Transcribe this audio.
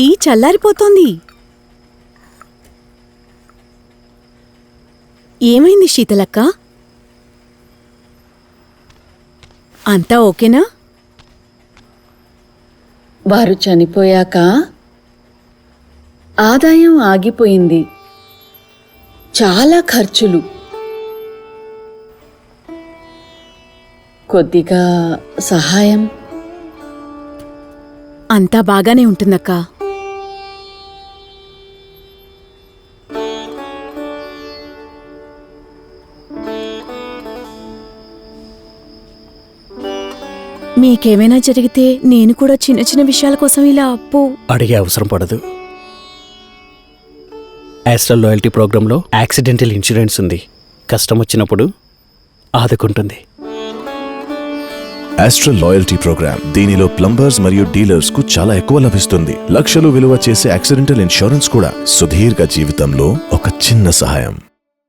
Tea చల్లారిపోతోంది. ఏమైంది శీతలక్క? అంతా ఓకేనా? వారు చనిపోయాక ఆదాయం ఆగిపోయింది. చాలా ఖర్చులు. కొద్దిగా సహాయం. అంతా బాగానే ఉంటుందక్కా. మీకేమైనా జరిగితే నేను కూడా చిన్న చిన్న విషయాల కోసం ఇలా అప్పు అడిగే అవసరం పడదు. యాస్ట్రల్ లాయల్టీ ప్రోగ్రాంలో యాక్సిడెంటల్ ఇన్సూరెన్స్ ఉంది. కష్టం వచ్చినప్పుడు ఆదుకుంటుంది. ఆస్ట్రల్ లాయల్టీ ప్రోగ్రామ్ దీనిలో ప్లంబర్స్ మరియు డీలర్స్కు చాలా ఎక్కువ లభిస్తుంది. లక్షలు విలువ చేసే యాక్సిడెంటల్ ఇన్సూరెన్స్ కూడా సుదీర్ఘ జీవితంలో ఒక చిన్న సహాయం.